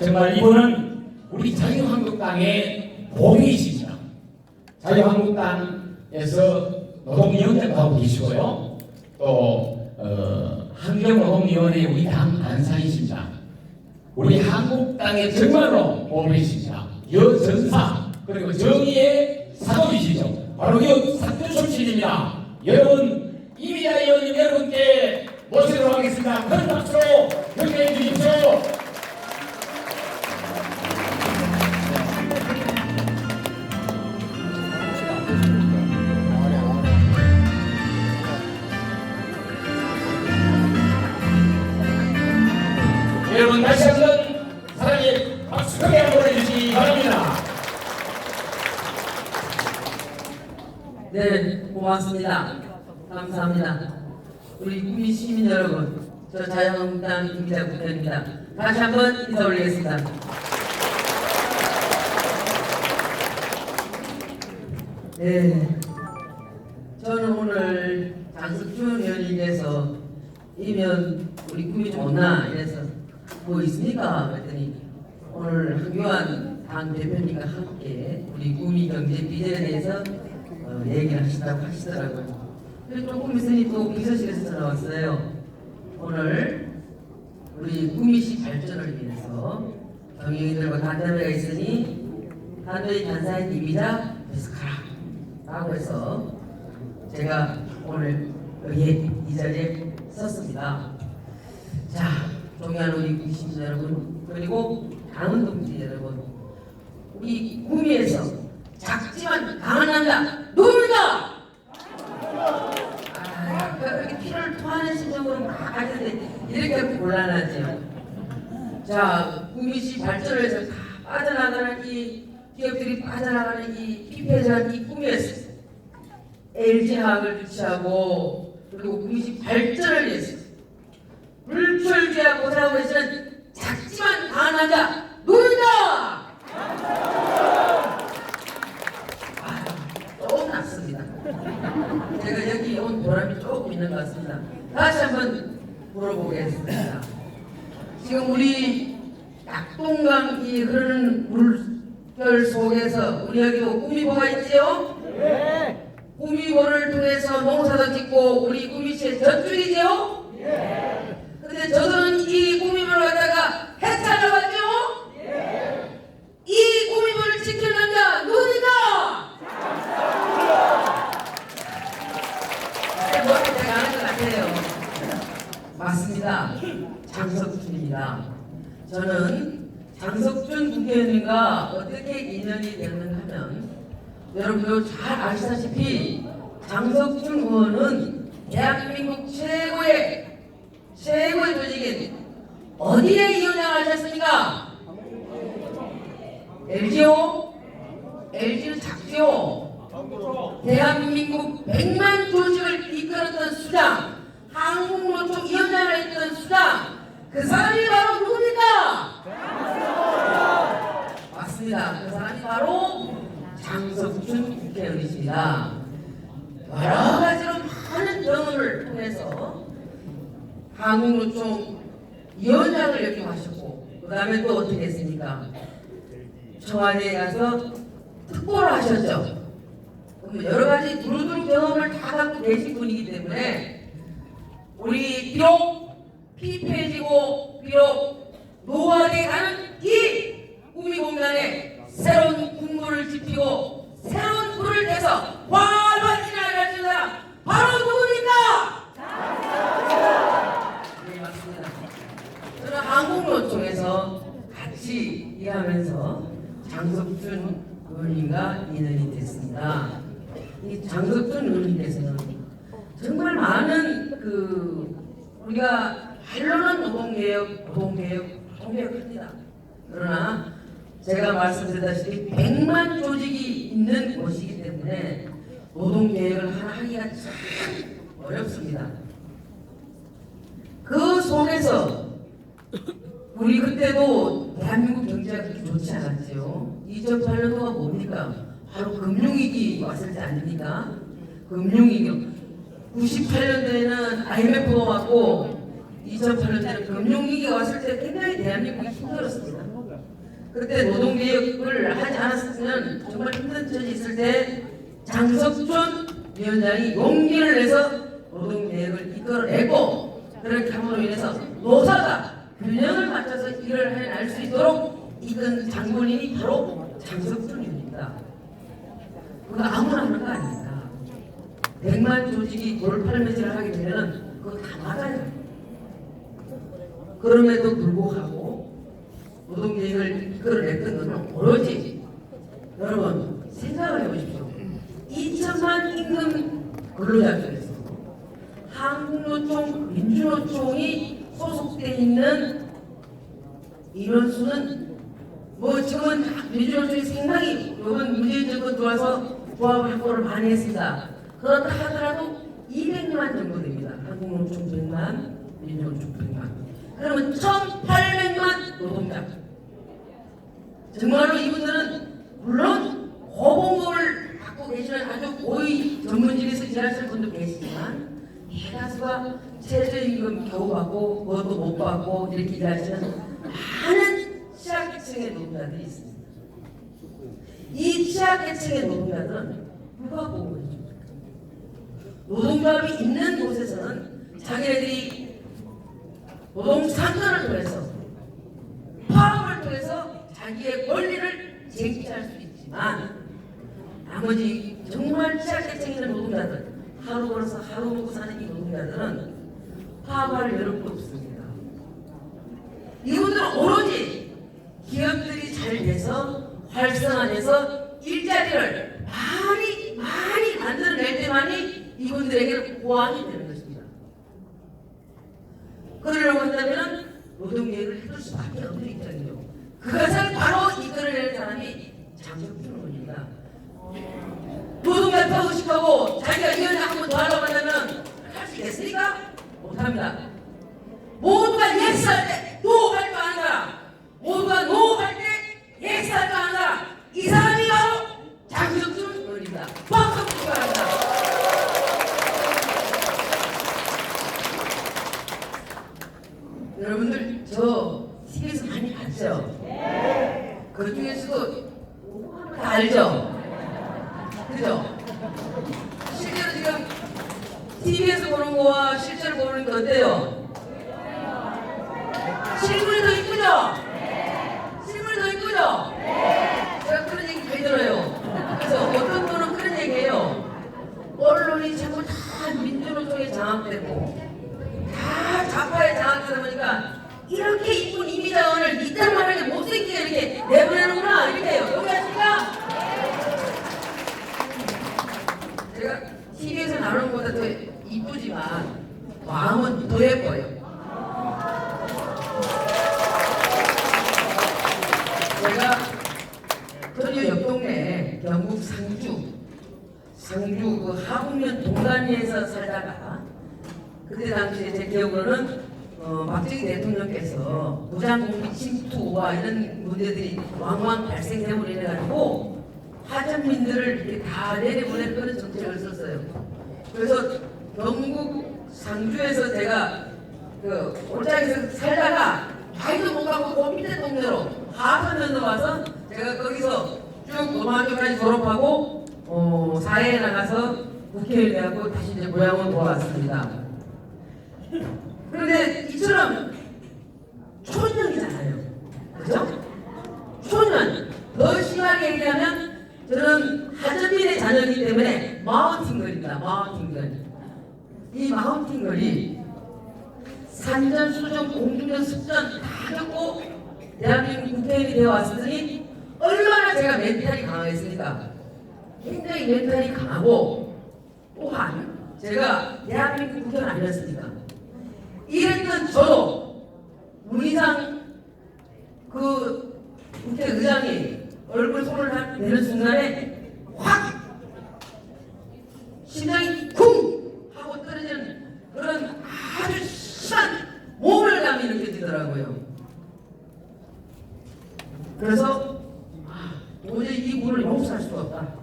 정말 이분은 우리 자유한국당의 봄이십니다. 자유한국당에서 노동위원장도 하고 계시고요. 또 어, 환경노동위원회 우리 당 안사이십니다. 우리 한국당의 정말로 봄이십니다. 여전사 그리고 정의의 사도이시죠. 바로 이 사표 출신입니다. 여러분 고맙습니다. 감사합니다. 우리 국민 시민 여러분, 저 자유한국당 김기자 국회입니다. 다시 한번 인사 올리겠습니다. 네, 저는 오늘 장석준 의원님께서 이면 우리 좀 없나 이래서 뭐 있습니까? 그랬더니 오늘 한교안 당 대표님과 함께 우리 국민 경제 비전에 대해서 어, 얘기를 하시다고 하시더라고요. 조금 있으니 또 비서실에서 전화 왔어요. 오늘 우리 국민시 발전을 위해서 경영인들과 간담회가 있으니 단도의 간사인 이미자 베스카라 라고 해서 제가 오늘 여기 이 자리에 섰습니다. 자, 존경하는 우리 국민 여러분 그리고 당원 동지 여러분 우리 구미에서 작지만 강한 남자 누굽니까? 아, 그렇게 피를 토하는 심정으로 막 하는데 이렇게 곤란하지요. 자, 구미시 발전을 위해서 다 빠져나가는 이 기업들이 빠져나가는 이 피폐한 이 꿈에서 LG화학을 유치하고 그리고 구미시 발전을 위해서 불철주야 고생하고 계시는 작지만 강한 남자 누굽니까? 아, 조금 낫습니다. 제가 여기 온 보람이 조금 있는 것 같습니다. 다시 한번 물어보겠습니다. 지금 우리 낙동강 이 흐르는 물결 속에서 우리 여기 꾸미보가 있지요? 네. 꾸미보를 통해서 농사도 짓고 우리 꾸미시의 젖줄이지요? 네. 근데 저들은 이 꾸미보를 갖다가 해체하려고 하죠? 이 꾸미보를 남자 누구니까? 네, 뭐 제가 아는 것 같아요. 맞습니다. 장석준입니다. 저는 장석준 국회의원님과 어떻게 인연이 되는가 하면 여러분도 잘 아시다시피 장석준 의원은 대한민국 최고의 최고의 조직인 어디에 이원장을 하셨습니까? LG요? LG는 작지요? 대한민국 100만 조직을 이끌었던 수장, 한국노총 위원장을 했던 수장, 그 사람이 바로 누굽니까? 맞습니다. 그 사람이 바로 장석준 국회의원이십니다. 여러 가지로 많은 경험을 통해서 한국노총 위원장을 역임하셨고, 그 다음에 또 어떻게 했습니까? 청와대에 가서 특보를 하셨죠. 여러 가지 두루두루 경험을 다 갖고 계신 분이기 때문에 우리 비록 피폐해지고 비록 노화돼 가는 이 우리 공간에 새로운 국물을 지피고 새로운 불을 나갈 수 있는 사람 바로 누구입니까? 네 맞습니다. 저는 한국노총에서 같이 일하면서 장석준 의원님과 인연이 됐습니다. 이 장석준 의원님께서는 정말 많은 그 우리가 말로는 노동개혁, 노동개혁, 노동개혁 합니다. 그러나 제가 말씀드렸다시피 100만 조직이 있는 곳이기 때문에 노동개혁을 하나 하기가 참 어렵습니다. 그 속에서 우리 그때도 대한민국 경제가 그렇게 좋지 않았지요. 2008년도가 뭡니까? 바로 금융위기 왔을 때 아닙니까? 금융위기. 98년도에는 IMF가 왔고 2008년도에는 금융위기가 왔을 때 굉장히 대한민국이 힘들었습니다. 그때 노동개혁을 하지 않았으면 정말 힘든 처지 있을 때 장석준 위원장이 용기를 내서 노동개혁을 이끌어내고 그렇게 함으로 인해서 노사가 균형을 맞춰서 일을 해낼 수 있도록 이끈 장본인이 바로 장석준입니다. 그거 아무나 하는 거 아닙니다. 백만 조직이 돌팔매질을 하게 되면 그거 다 막아요. 그럼에도 불구하고 노동계획을 이끌어냈던 것은 오로지 여러분 생각을 해보십시오. 2천만 임금 근로자 중에서 한국노총, 민주노총이 소속돼 있는 인원수는 뭐 지금은 민주노총이 상당히 이번 문재인 정권 들어와서 조합 확보를 많이 했습니다. 그렇다 하더라도 200만 정도 됩니다. 한국노총 100만, 민주노총 100만. 그러면 1,800만 노동자. 정말로 이분들은 물론 고봉급을 받고 계시는 아주 고위 전문직에서 일하시는 분도 계시지만 대다수가 최저임금 겨우 받고 그것도 못 받고 이렇게 일하시는 많은 취약계층의 노동자들이 있습니다. 이 취약계층의 노동자들은 누가 보고 해줍니까? 노동조합이 있는 곳에서는 자기네들이 노동 상권을 통해서 파업을 통해서 자기의 권리를 쟁취할 수 있지만 나머지 정말 취약계층 있는 노동자들 하루 벌어서 하루 먹고 사는 이 노동자들은 파업할 여력도 없습니다. 이분들은 오로지 기업들이 잘 돼서 활성화돼서 일자리를 많이 많이 만들어낼 때만이 이분들에게 보완이 것입니다. 그러려고 한다면 노동계획을 해줄 수밖에 없는 입장이죠. 그것을 바로 이끌어내는 사람이 장석준 의원입니다. 노동자 더 의식하고 자기가 이혼을 한번 더 하려고 한다면 할 수 있겠습니까? 못합니다. 모두가 예스할 때 노할 줄 아는 사람 모두가 노할 때 예스할 줄 아는 사람 이 사람이 바로 장석준 의원입니다. 박수 주시기 바랍니다. 여러분들 저 TV에서 많이 봤죠? 그 중에서도 다 알죠? 그죠? 실제로 지금 TV에서 보는 거와 실제로 게 어때요? 실물이 더 이쁘죠? 실물이 더 이쁘죠? 제가 그런 얘기 많이 들어요. 그래서 어떤 분은 그런 얘기해요. 언론이 자꾸 다 민주노총에 장악되고 다 좌파에 장악되다 보니까 이렇게 이쁜 이미자원을 이딴 말하게 못생기게 이렇게 내보내는구나 이렇게 해요. 동의하십니까? 제가 TV에서 나오는 것보다 더 이쁘지만 마음은 더 예뻐요. 제가 저희 옆 동네 경북 상주 상주 그 하북면 동단위에서 살다가 그때 당시에 제 기억으로는 어, 박정희 대통령께서 무장공비 침투와 이런 문제들이 왕왕 발생됨으로 인해 가지고 하전민들을 이렇게 다 내려보낼 그런 정책을 썼어요. 그래서 경북 상주에서 제가 그 올장에서 살다가 가이도 못 가고 그 밑에 동네로 하천면으로 와서 제가 거기서 쭉 고등학교까지 졸업하고 어, 사회에 나가서 국회의원 되고 다시 이제 고향으로 돌아왔습니다. 그런데 이처럼 초년이잖아요. 그죠? 초년. 더 심하게 얘기하면 저는 하전민의 자녀이기 때문에 마운틴걸입니다. 마운틴걸. 이 마운틴걸이 산전, 수전, 공중전, 습전 다 겪고 대한민국 국회의원이 되어 왔으니 얼마나 제가 멘탈이 강하겠습니까? 굉장히 멘탈이 강하고 또한 제가 대한민국 국회의원 아니었습니까? 이랬던 저도 문희상 그 국회의장이 얼굴 손을 딱 내는 순간에 확 심장이 쿵 하고 떨어지는 그런 아주 심한 모멸감이 느껴지더라고요. 그래서 아, 도저히 이 물을 용서할 수가 없다.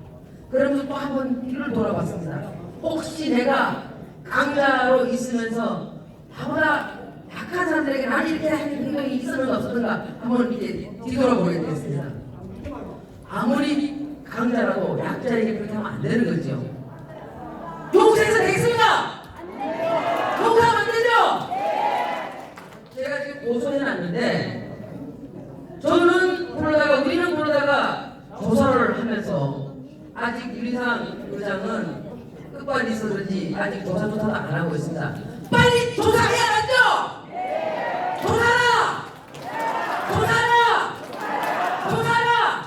그러면서 또 한 번 뒤를 돌아봤습니다. 혹시 내가 강자로 있으면서 나보다 약한 사람들에게 난 이렇게 하는 행동이 있었는가 없었는가 한번 이제 뒤돌아보게 됐습니다. 아무리 강자라도 약자에게 그렇게 하면 안 되는 거죠. 용서해서 되겠습니까? 용서하면 안 되죠? 제가 지금 고소해놨는데 저는 그러다가 우리는 그러다가 조사를 하면서 아직 유리상 의장은 끝발이 있어서지 아직 조사 조사도 안 하고 있습니다. 빨리 조사해야 하죠? 조사라! 조사라! 조사라!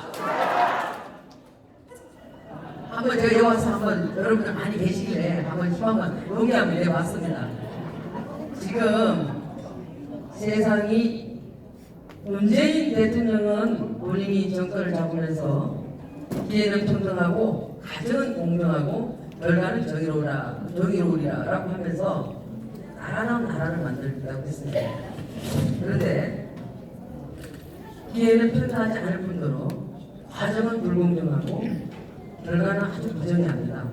한번 제가 여기 와서 한번 여러분들 많이 계시길래 한번 희망만 여기 한번 내봤습니다. 지금 세상이 문재인 대통령은 본인이 정권을 잡으면서 기회는 평등하고 가정은 공정하고 결과는 정의로우라 정의로우리라라고 하면서 나라는 나라를 만들겠다고 했습니다. 그런데 기회는 평등하지 않을 뿐더러 과정은 불공정하고 결과는 아주 부정합니다.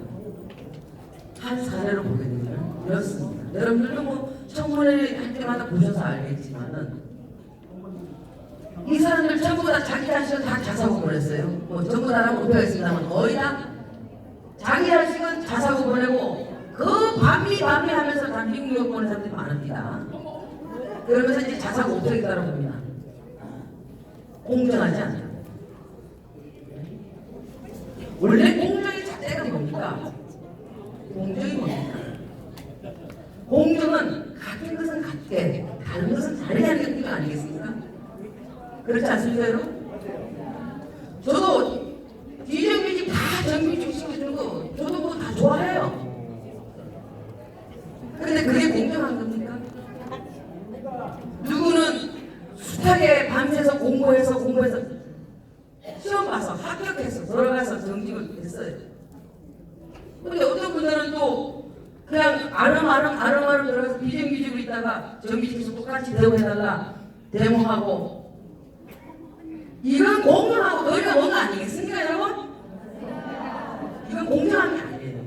한 사례로 보게 되면 이렇습니다. 여러분들도 뭐 청문회 할 때마다 보셔서 알겠지만은 이 사람들 전부 다 자기 자식은 다 자사고 보냈어요. 뭐 전부 다라고 못하겠습니다만 거의 다 자기 자식은 자사고 보내고 그 반미 반미 하면서 다 미국 유학 보낸 사람들이 많습니다. 그러면서 이제 자사고 못하겠다고 봅니다. 공정하지 않아요. 원래 공정의 자체가 뭡니까? 공정이 뭡니까? 공정은 같은 것은 같게, 다른 것은 다르게 하는 게 아니겠습니까? 그렇지 않습니까, 여러분? 저도 비정규직 다 정규직 시켜주는 거, 저도 그거 다 좋아해요. 근데 그게 공정한 겁니까? 누구는 숱하게 밤새서 공부해서 공부해서 시험 봐서 합격해서 돌아가서 정직을 했어요. 근데 어떤 분들은 또 그냥 아름아름 아름아름 들어가서 비정규직으로 있다가 정규직에서 똑같이 대우해달라 데모하고 이건 공정하고 너희가 뭔거 아니겠습니까 여러분? 이건 공정한 게 아니에요.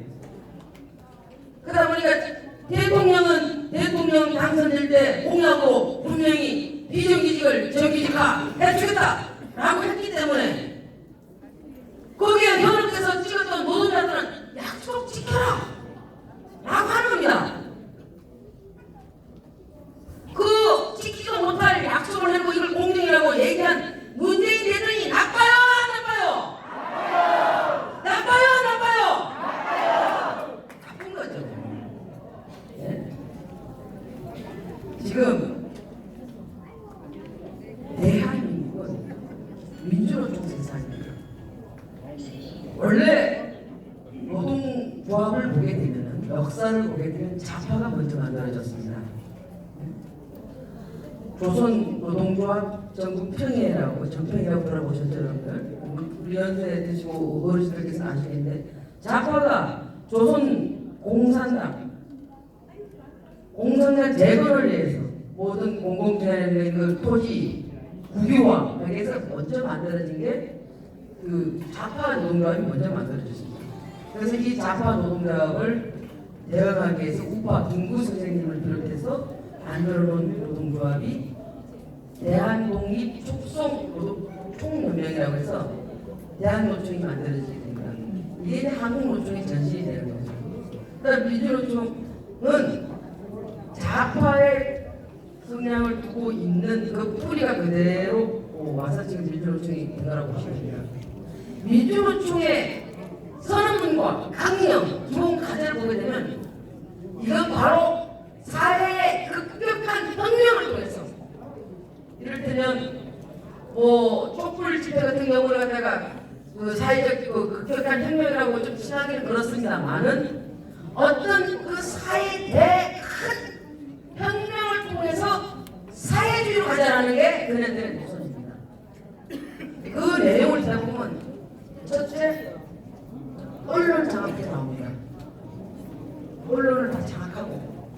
그러다 보니까 대통령은 대통령 당선될 때 공약으로 분명히 비정규직을 정규직화 해주겠다라고 했기 때문에 거기에 현역에서 찍었던 노동자들은 약속 지켜라 라고 하는 겁니다. 그 지키지 못할 약속을 해놓고 이걸 공정이라고 얘기한 문재인 대통령이 나빠요 안 나빠요? 나빠요 안 나빠요? 나쁜 거죠. 예? 지금 대한민국은 민주노총 세상입니다. 원래 노동조합을 보게 되면 역사를 보게 되면 좌파가 먼저 만들어졌습니다. 조선 노동조합 전국 평해라고 전평이라고 들어보셨죠 여러분들? 우리 연세 드시고 어르신들께서 아시겠는데 좌파가 조선 공산당 공산당 재건을 위해서 모든 공공재활의 그 토지 국유화 여기에서 먼저 만들어진 게 그 좌파 노동조합이 먼저 만들어졌습니다. 그래서 이 좌파 노동조합을 대응하기 위해서 우파 김구 선생님을 비롯해서 만들어놓은 노동조합이 대한독립 노동 총연맹이라고 해서 대한노총이 만들어지게 됩니다. 이게 이제 한국노총의 전신이 되는 거죠. 그다음 민주노총은 좌파의 성향을 두고 있는 그 뿌리가 그대로 와서 지금 민주노총이 된 거라고 보시면 됩니다. 민주노총의 선언문과 강령, 기본 과제를 보게 되면 이건 바로 사회의 급격한 혁명을 통해서 이를테면 뭐 촛불 집회 같은 경우를 갖다가 그 사회적 그 급격한 혁명이라고 좀 친하기는 그렇습니다만은 어떤 그 사회 대큰 혁명을 통해서 사회주의로 가자라는 게 그네들의 노선입니다. 그 내용을 제가 보면 첫째 언론 장악이 나옵니다. 언론을 다 장악하고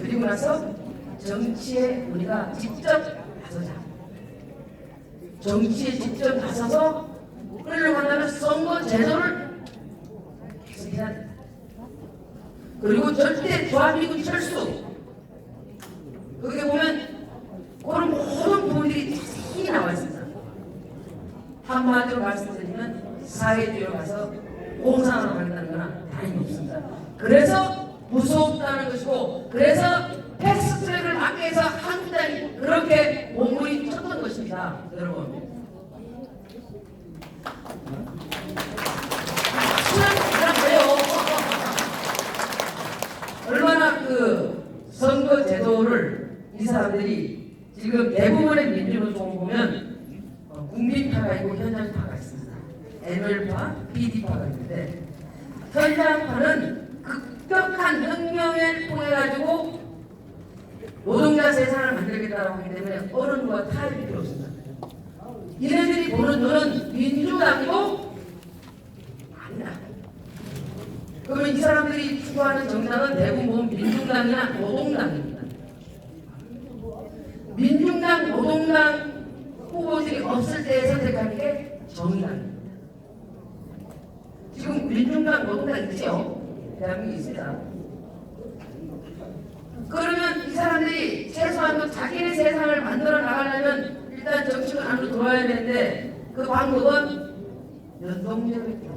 그리고 나서 정치에 우리가 직접 나서자. 정치에 직접 나서서 끌려간다면 선거 제도를 개선해야 돼. 그리고 절대 조합미군 철수 거기 보면 그런 모든 부분들이 자세히 나와 있습니다. 한마디로 말씀드리면 사회주의로 가서 공상을 하겠다는 거나 다름없습니다. 그래서 무섭다는 것이고 그래서 패스트트랙을 막기 위해서 한국당이 그렇게 몸부림 쳤던 것입니다. 여러분. 얼마나 그 선거 제도를 이 사람들이 지금 대부분의 민주노총 보면 어, 국민파가 있고 현장파가 있습니다. ML파, PD파가 있는데 현장파는 급격한 혁명을 통해 가지고 노동자 세상을 만들겠다고 하기 때문에 어른과 타협이 필요 없습니다. 이네들이 보는 눈은 민주당이고 아니다. 그러면 이 사람들이 추구하는 정당은 대부분 민중당이나 노동당입니다. 민중당, 노동당 후보들이 없을 때 선택하는 게 정의당입니다. 지금 민중당, 노동당 있죠? 대한민국에 있습니다. 그러면 이 사람들이 최소한 도 자기네 세상을 만들어 나가려면 일단 정치권 안으로 들어와야 되는데 그 방법은 연동제입니다.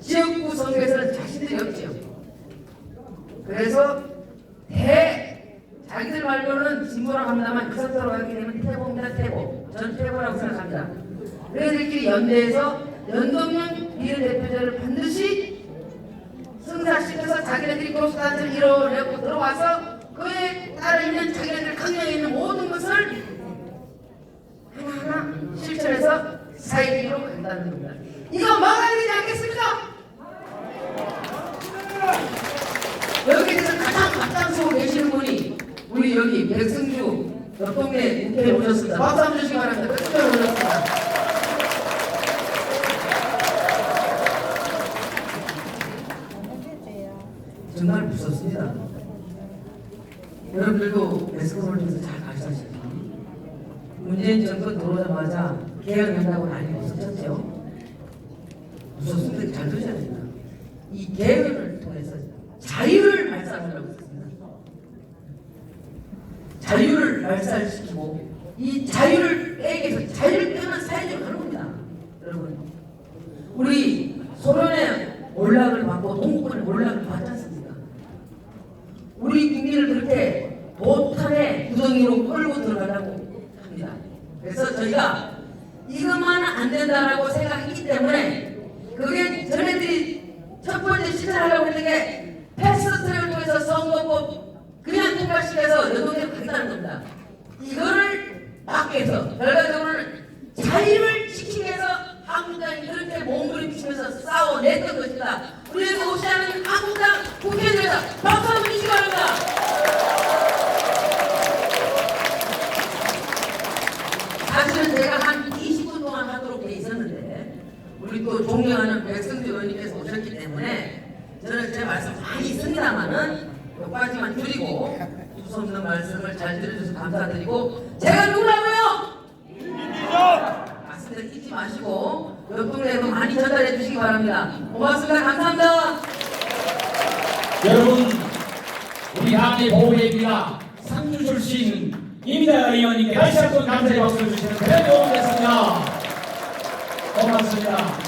지역구 선거에서는 자신들이 없죠. 그래서 대 자기들 말로는 진보라고 합니다만 그 상태로 가게 되면 태보입니다. 태보. 저는 태보라고 생각합니다. 그들끼리 연대해서 연동형 비례대표제를 반드시 승사시켜서 자기네들이 교수단체를 이뤄내고 들어와서 그에 따라 있는 자기네들 강령에 있는 모든 것을 하나하나 실천해서 사회주의로 간다는 겁니다. 이거 막아야 되지 않겠습니까? 여기에서 가장 앞장서고 계시는 분이 우리 여기 백승주 옆 동네 국회에 오셨습니다. 박수 한번 주시기 바랍니다. 백승주 오셨습니다. 정말 무섭습니다. 여러분들도 통해서 잘 아시다시피 문재인 정권 들어오자마자 개혁한다고 난리가 없었죠. 무섭습니다. 잘 들으셔야 됩니다. 이 개혁을 통해서 자유를 발산하려고 했습니다. 자유를 발산시키고 이 자유를 빼기 위해서 자유를 빼면 사회주의로 가는 겁니다. 여러분. 우리 소련의 몰락을 받고 동구권의 몰락을 받지 않습니까? 우리 국민을 그렇게 도탄의 구덩이로 끌고 들어가려고 합니다. 그래서 저희가 이것만은 안 된다라고 생각했기 때문에 그게 전애들이 첫 번째 실천하려고 했는 게 패스트트랙을 통해서 선거법 그냥 통과시켜서 여동에 간다는 겁니다. 이거를 막기 위해서 결과적으로는 자유를 지키기 위해서 한국당이 그렇게 몸부림치면서 싸워냈던 것이다. 우리에게 오지 않은 한국당 국회의원들 박수 한번 주시기 바랍니다. 사실은 제가 한 20분 동안 하도록 돼 있었는데 우리 또 존경하는 백승주 의원님께서 오셨기 때문에 저는 제 말씀 많이 있습니다만은 여기까지만 줄이고 수없는 말씀을 잘 들어주셔서 감사드리고 제가 누구라고요? 말씀을 잊지 마시고 옆 동네에도 많이 전달해 주시기 바랍니다. 고맙습니다. 감사합니다. 여러분 우리 당의 보호대입니다. 상주 출신 이미다 의원님께 다시 한번 감사의 박수를 주시는 도움이 됐습니다. 고맙습니다.